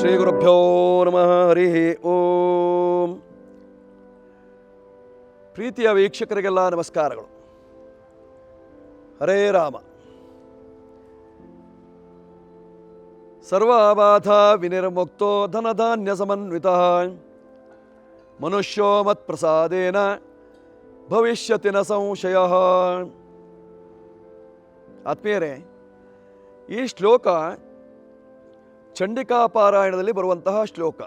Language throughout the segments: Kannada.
ಶ್ರೀ ಗುರುಭ್ಯೋ ನಮಃ, ಹರಿ ಓಂ. ಪ್ರೀತಿಯ ವೀಕ್ಷಕರಿಗೆಲ್ಲ ನಮಸ್ಕಾರಗಳು. ಹರೇ ರಾಮ. ಸರ್ವಾಬಾಧ ವಿನಿರ್ಮುಕ್ತೋ ಧನಧಾನ್ಯ ಸಮನ್ವಿತ. ಮನುಷ್ಯೋ ಮತ್ಪ್ರಸಾದೇನ ಭವಿಷ್ಯತಿನ ಸಂಶಯ. ಆತ್ಮೀಯರೇ, ಈ ಶ್ಲೋಕ ಚಂಡಿಕಾ ಪಾರಾಯಣದಲ್ಲಿ ಬರುವಂತಹ ಶ್ಲೋಕ.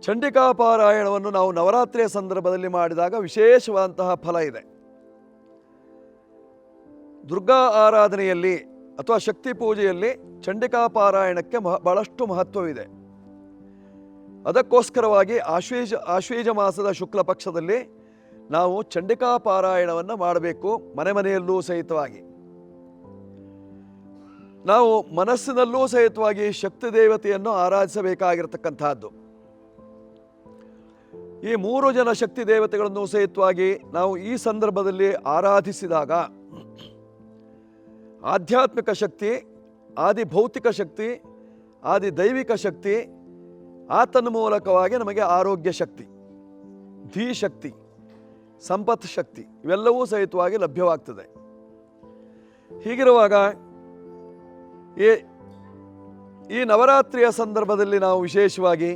ಚಂಡಿಕಾ ಪಾರಾಯಣವನ್ನು ನಾವು ನವರಾತ್ರಿಯ ಸಂದರ್ಭದಲ್ಲಿ ಮಾಡಿದಾಗ ವಿಶೇಷವಾದಂತಹ ಫಲ ಇದೆ. ದುರ್ಗಾ ಆರಾಧನೆಯಲ್ಲಿ ಅಥವಾ ಶಕ್ತಿ ಪೂಜೆಯಲ್ಲಿ ಚಂಡಿಕಾ ಪಾರಾಯಣಕ್ಕೆ ಮಹ, ಬಹಳಷ್ಟು ಮಹತ್ವವಿದೆ. ಅದಕ್ಕೋಸ್ಕರವಾಗಿ ಆಶ್ವೀಜ ಆಶ್ವೀಜ ಮಾಸದ ಶುಕ್ಲ ಪಕ್ಷದಲ್ಲಿ ನಾವು ಚಂಡಿಕಾ ಪಾರಾಯಣವನ್ನು ಮಾಡಬೇಕು ಮನೆ ಮನೆಯಲ್ಲೂ ಸಹಿತವಾಗಿ. ನಾವು ಮನಸ್ಸಿನಲ್ಲೂ ಸಹಿತವಾಗಿ ಶಕ್ತಿ ದೇವತೆಯನ್ನು ಆರಾಧಿಸಬೇಕಾಗಿರತಕ್ಕಂತಹದ್ದು. ಈ ಮೂರು ಜನ ಶಕ್ತಿ ದೇವತೆಗಳನ್ನು ಸಹಿತವಾಗಿ ನಾವು ಈ ಸಂದರ್ಭದಲ್ಲಿ ಆರಾಧಿಸಿದಾಗ ಆಧ್ಯಾತ್ಮಿಕ ಶಕ್ತಿ, ಆದಿ ಭೌತಿಕ ಶಕ್ತಿ, ಆದಿ ದೈವಿಕ ಶಕ್ತಿ, ಆತನ ಮೂಲಕವಾಗಿ ನಮಗೆ ಆರೋಗ್ಯ ಶಕ್ತಿ, ಧೀ ಶಕ್ತಿ, ಸಂಪತ್ ಶಕ್ತಿ ಇವೆಲ್ಲವೂ ಸಹಿತವಾಗಿ ಲಭ್ಯವಾಗ್ತದೆ. ಹೀಗಿರುವಾಗ ಈ ಈ ನವರಾತ್ರಿಯ ಸಂದರ್ಭದಲ್ಲಿ ನಾವು ವಿಶೇಷವಾಗಿ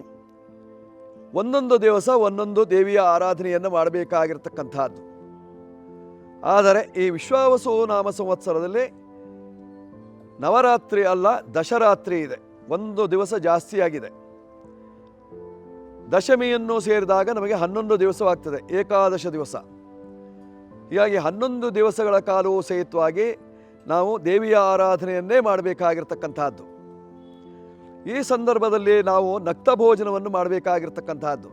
ಒಂದೊಂದು ದಿವಸ ಒಂದೊಂದು ದೇವಿಯ ಆರಾಧನೆಯನ್ನು ಮಾಡಬೇಕಾಗಿರ್ತಕ್ಕಂಥದ್ದು. ಆದರೆ ಈ ವಿಶ್ವಾವಸು ನಾಮ ಸಂವತ್ಸರದಲ್ಲಿ ನವರಾತ್ರಿ ಅಲ್ಲ, ದಶರಾತ್ರಿ ಇದೆ. ಒಂದು ದಿವಸ ಜಾಸ್ತಿಯಾಗಿದೆ ದಶಮಿಯನ್ನು ಸೇರಿದಾಗ ನಮಗೆ ಹನ್ನೊಂದು ದಿವಸವಾಗ್ತದೆ, ಏಕಾದಶ ದಿವಸ. ಹೀಗಾಗಿ ಹನ್ನೊಂದು ದಿವಸಗಳ ಕಾಲವೂ ಸಹಿತವಾಗಿ ನಾವು ದೇವಿಯ ಆರಾಧನೆಯನ್ನೇ ಮಾಡಬೇಕಾಗಿರ್ತಕ್ಕಂಥದ್ದು. ಈ ಸಂದರ್ಭದಲ್ಲಿ ನಾವು ನಕ್ತ ಭೋಜನವನ್ನು ಮಾಡಬೇಕಾಗಿರ್ತಕ್ಕಂಥದ್ದು.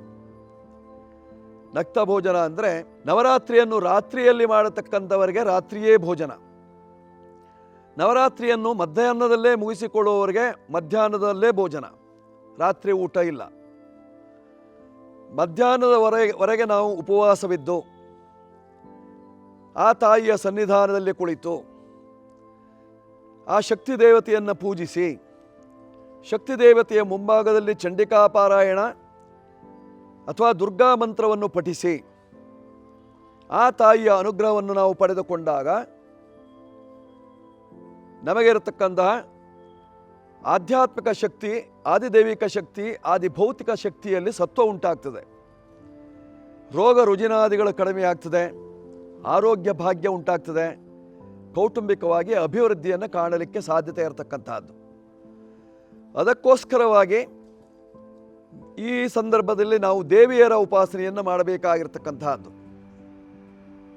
ನಕ್ತ ಭೋಜನ ಅಂದರೆ ನವರಾತ್ರಿಯನ್ನು ರಾತ್ರಿಯಲ್ಲಿ ಮಾಡತಕ್ಕಂಥವರಿಗೆ ರಾತ್ರಿಯೇ ಭೋಜನ. ನವರಾತ್ರಿಯನ್ನು ಮಧ್ಯಾಹ್ನದಲ್ಲೇ ಮುಗಿಸಿಕೊಳ್ಳುವವರಿಗೆ ಮಧ್ಯಾಹ್ನದಲ್ಲೇ ಭೋಜನ. ರಾತ್ರಿ ಊಟ ಇಲ್ಲ. ಮಧ್ಯಾಹ್ನದವರೆಗೆ ವರೆಗೆ ನಾವು ಉಪವಾಸವಿದ್ದು, ಆ ತಾಯಿಯ ಸನ್ನಿಧಾನದಲ್ಲಿ ಕುಳಿತು ಆ ಶಕ್ತಿ ದೇವತೆಯನ್ನು ಪೂಜಿಸಿ. ಶಕ್ತಿ ದೇವತೆಯ ಮುಂಭಾಗದಲ್ಲಿ ಚಂಡಿಕಾ ಪಾರಾಯಣ ಅಥವಾ ದುರ್ಗಾ ಮಂತ್ರವನ್ನು ಪಠಿಸಿ. ಆ ತಾಯಿಯ ಅನುಗ್ರಹವನ್ನು ನಾವು ಪಡೆದುಕೊಂಡಾಗ ನಮಗಿರತಕ್ಕಂತಹ ಆಧ್ಯಾತ್ಮಿಕ ಶಕ್ತಿ, ಆದಿದೈವಿಕ ಶಕ್ತಿ ಆದಿ ಭೌತಿಕ ಶಕ್ತಿಯಲ್ಲಿ ಸತ್ವ ಉಂಟಾಗ್ತದೆ. ರೋಗ ರುಜಿನಾದಿಗಳು ಕಡಿಮೆ ಆಗ್ತದೆ ಆರೋಗ್ಯ ಭಾಗ್ಯ ಉಂಟಾಗ್ತದೆ. ಕೌಟುಂಬಿಕವಾಗಿ ಅಭಿವೃದ್ಧಿಯನ್ನು ಕಾಣಲಿಕ್ಕೆ ಸಾಧ್ಯತೆ ಇರತಕ್ಕಂಥದ್ದು ಅದಕ್ಕೋಸ್ಕರವಾಗಿ ಈ ಸಂದರ್ಭದಲ್ಲಿ ನಾವು ದೇವಿಯರ ಉಪಾಸನೆಯನ್ನು ಮಾಡಬೇಕಾಗಿರ್ತಕ್ಕಂತಹದ್ದು.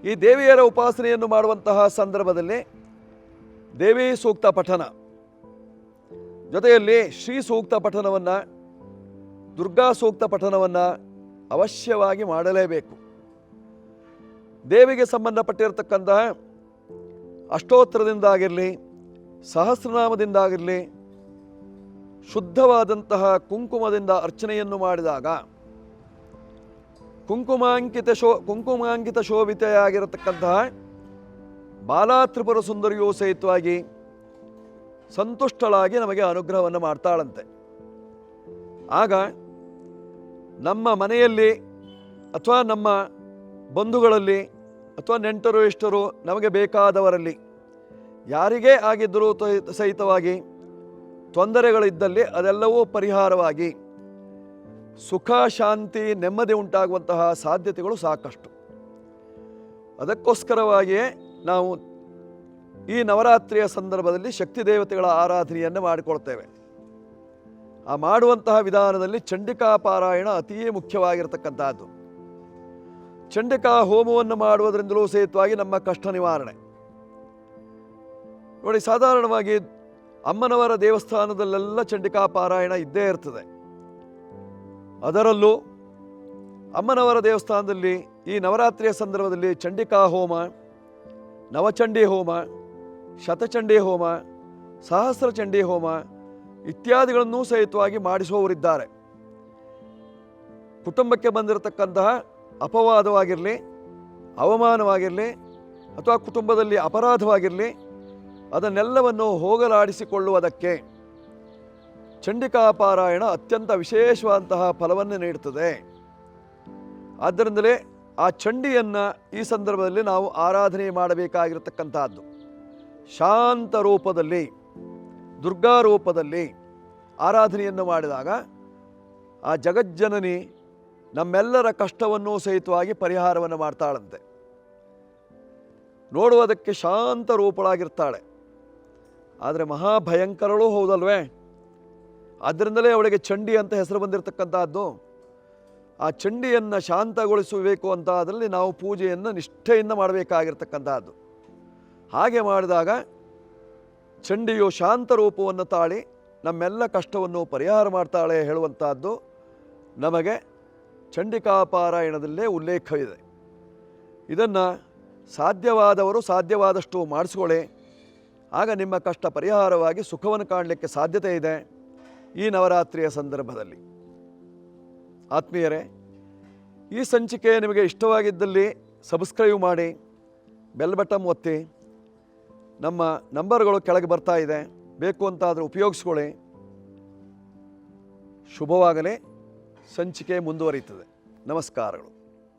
ಈ ದೇವಿಯರ ಉಪಾಸನೆಯನ್ನು ಮಾಡುವಂತಹ ಸಂದರ್ಭದಲ್ಲಿ ದೇವಿ ಸೂಕ್ತ ಪಠನ. ಜೊತೆಯಲ್ಲಿ ಶ್ರೀ ಸೂಕ್ತ ಪಠನವನ್ನು, ದುರ್ಗಾ ಸೂಕ್ತ ಪಠನವನ್ನು ಅವಶ್ಯವಾಗಿ ಮಾಡಲೇಬೇಕು. ದೇವಿಗೆ ಸಂಬಂಧಪಟ್ಟಿರತಕ್ಕಂತಹ ಅಷ್ಟೋತ್ತರದಿಂದಾಗಿರಲಿ ಸಹಸ್ರನಾಮದಿಂದಾಗಿರಲಿ ಶುದ್ಧವಾದಂತಹ ಕುಂಕುಮದಿಂದ ಅರ್ಚನೆಯನ್ನು ಮಾಡಿದಾಗ, ಕುಂಕುಮಾಂಕಿತ ಶೋ, ಕುಂಕುಮಾಂಕಿತ ಶೋಭಿತೆಯಾಗಿರತಕ್ಕಂತಹ ಬಾಲಾತ್ರಿಪುರ ಸುಂದರಿಯೂ ಸಹಿತವಾಗಿ ಸಂತುಷ್ಟಳಾಗಿ ನಮಗೆ ಅನುಗ್ರಹವನ್ನು ಮಾಡ್ತಾಳಂತೆ. ಆಗ ನಮ್ಮ ಮನೆಯಲ್ಲಿ ಅಥವಾ ನಮ್ಮ ಬಂಧುಗಳಲ್ಲಿ ಅಥವಾ ನೆಂಟರು ಇಷ್ಟರು ನಮಗೆ ಬೇಕಾದವರಲ್ಲಿ. ಯಾರಿಗೇ ಆಗಿದ್ದರೂ ಸಹಿತವಾಗಿ ತೊಂದರೆಗಳಿದ್ದಲ್ಲಿ ಅದೆಲ್ಲವೂ ಪರಿಹಾರವಾಗಿ. ಸುಖ, ಶಾಂತಿ, ನೆಮ್ಮದಿ ಉಂಟಾಗುವಂತಹ ಸಾಧ್ಯತೆಗಳು ಸಾಕಷ್ಟು. ಅದಕ್ಕೋಸ್ಕರವಾಗಿಯೇ ನಾವು ಈ ನವರಾತ್ರಿಯ ಸಂದರ್ಭದಲ್ಲಿ ಶಕ್ತಿ ದೇವತೆಗಳ ಆರಾಧನೆಯನ್ನು ಮಾಡಿಕೊಳ್ತೇವೆ. ಆ ಮಾಡುವಂತಹ ವಿಧಾನದಲ್ಲಿ ಚಂಡಿಕಾ ಪಾರಾಯಣ ಅತೀ ಮುಖ್ಯವಾಗಿರತಕ್ಕಂತಹದ್ದು. ಚಂಡಿಕಾ ಹೋಮವನ್ನು ಮಾಡುವುದರಿಂದಲೂ ಸಹಿತವಾಗಿ ನಮ್ಮ ಕಷ್ಟ ನಿವಾರಣೆ. ನೋಡಿ, ಸಾಧಾರಣವಾಗಿ ಅಮ್ಮನವರ ದೇವಸ್ಥಾನದಲ್ಲೆಲ್ಲ ಚಂಡಿಕಾ ಪಾರಾಯಣ ಇದ್ದೇ ಇರ್ತದೆ. ಅದರಲ್ಲೂ ಅಮ್ಮನವರ ದೇವಸ್ಥಾನದಲ್ಲಿ ಈ ನವರಾತ್ರಿಯ ಸಂದರ್ಭದಲ್ಲಿ ಚಂಡಿಕಾ ಹೋಮ, ನವಚಂಡಿ ಹೋಮ, ಶತಚಂಡಿ ಹೋಮ, ಸಹಸ್ರ ಚಂಡಿ ಹೋಮ ಇತ್ಯಾದಿಗಳನ್ನೂ ಸಹಿತವಾಗಿ ಮಾಡಿಸುವವರಿದ್ದಾರೆ. ಕುಟುಂಬಕ್ಕೆ ಬಂದಿರತಕ್ಕಂತಹ ಅಪವಾದವಾಗಿರಲಿ, ಅವಮಾನವಾಗಿರಲಿ, ಅಥವಾ ಕುಟುಂಬದಲ್ಲಿ ಅಪರಾಧವಾಗಿರಲಿ, ಅದನ್ನೆಲ್ಲವನ್ನು ಹೋಗಲಾಡಿಸಿಕೊಳ್ಳುವುದಕ್ಕೆ ಚಂಡಿಕಾ ಪಾರಾಯಣ ಅತ್ಯಂತ ವಿಶೇಷವಾದಂತಹ ಫಲವನ್ನು ನೀಡುತ್ತದೆ. ಆದ್ದರಿಂದಲೇ ಆ ಚಂಡಿಯನ್ನು ಈ ಸಂದರ್ಭದಲ್ಲಿ ನಾವು ಆರಾಧನೆ ಮಾಡಬೇಕಾಗಿರತಕ್ಕಂತಹದ್ದು ಶಾಂತ ರೂಪದಲ್ಲಿ, ದುರ್ಗಾ ರೂಪದಲ್ಲಿ ಆರಾಧನೆಯನ್ನು ಮಾಡಿದಾಗ ಆ ಜಗಜ್ಜನನಿ ನಮ್ಮೆಲ್ಲರ ಕಷ್ಟವನ್ನು ಸಹಿತವಾಗಿ ಪರಿಹಾರವನ್ನು ಮಾಡ್ತಾಳಂತೆ. ನೋಡುವುದಕ್ಕೆ ಶಾಂತ ರೂಪಳಾಗಿರ್ತಾಳೆ. ಆದರೆ ಮಹಾಭಯಂಕರಳೂ ಹೌದಲ್ವೇ? ಅದರಿಂದಲೇ ಅವಳಿಗೆ ಚಂಡಿ ಅಂತ ಹೆಸರು ಬಂದಿರತಕ್ಕಂಥದ್ದು ಆ ಚಂಡಿಯನ್ನು ಶಾಂತಗೊಳಿಸಬೇಕು ಅಂತ ಅದರಲ್ಲಿ ನಾವು ಪೂಜೆಯನ್ನು ನಿಷ್ಠೆಯಿಂದ ಮಾಡಬೇಕಾಗಿರ್ತಕ್ಕಂಥದ್ದು ಹಾಗೆ ಮಾಡಿದಾಗ ಚಂಡಿಯು ಶಾಂತ ರೂಪವನ್ನು ತಾಳಿ ನಮ್ಮೆಲ್ಲ ಕಷ್ಟವನ್ನು ಪರಿಹಾರ ಮಾಡ್ತಾಳೆ ಹೇಳುವಂತಹದ್ದು ನಮಗೆ ಚಂಡಿಕಾ ಪಾರಾಯಣದಲ್ಲೇ ಉಲ್ಲೇಖವಿದೆ ಇದನ್ನು ಸಾಧ್ಯವಾದವರು ಸಾಧ್ಯವಾದಷ್ಟು ಮಾಡಿಸ್ಕೊಳ್ಳಿ. ಆಗ ನಿಮ್ಮ ಕಷ್ಟ ಪರಿಹಾರವಾಗಿ ಸುಖವನ್ನು ಕಾಣಲಿಕ್ಕೆ ಸಾಧ್ಯತೆ ಇದೆ ಈ ನವರಾತ್ರಿಯ ಸಂದರ್ಭದಲ್ಲಿ. ಆತ್ಮೀಯರೇ, ಈ ಸಂಚಿಕೆ ನಿಮಗೆ ಇಷ್ಟವಾಗಿದ್ದಲ್ಲಿ ಸಬ್ಸ್ಕ್ರೈಬ್ ಮಾಡಿ, ಬೆಲ್ ಬಟನ್ ಒತ್ತಿ, ನಮ್ಮ ನಂಬರ್ಗಳು ಕೆಳಗೆ ಬರ್ತಾ ಇದೆ. ಬೇಕು ಅಂತಾದರೂ ಉಪಯೋಗಿಸ್ಕೊಳ್ಳಿ. ಶುಭವಾಗಲಿ. ಸಂಚಿಕೆ ಮುಂದುವರಿಯುತ್ತದೆ. ನಮಸ್ಕಾರಗಳು.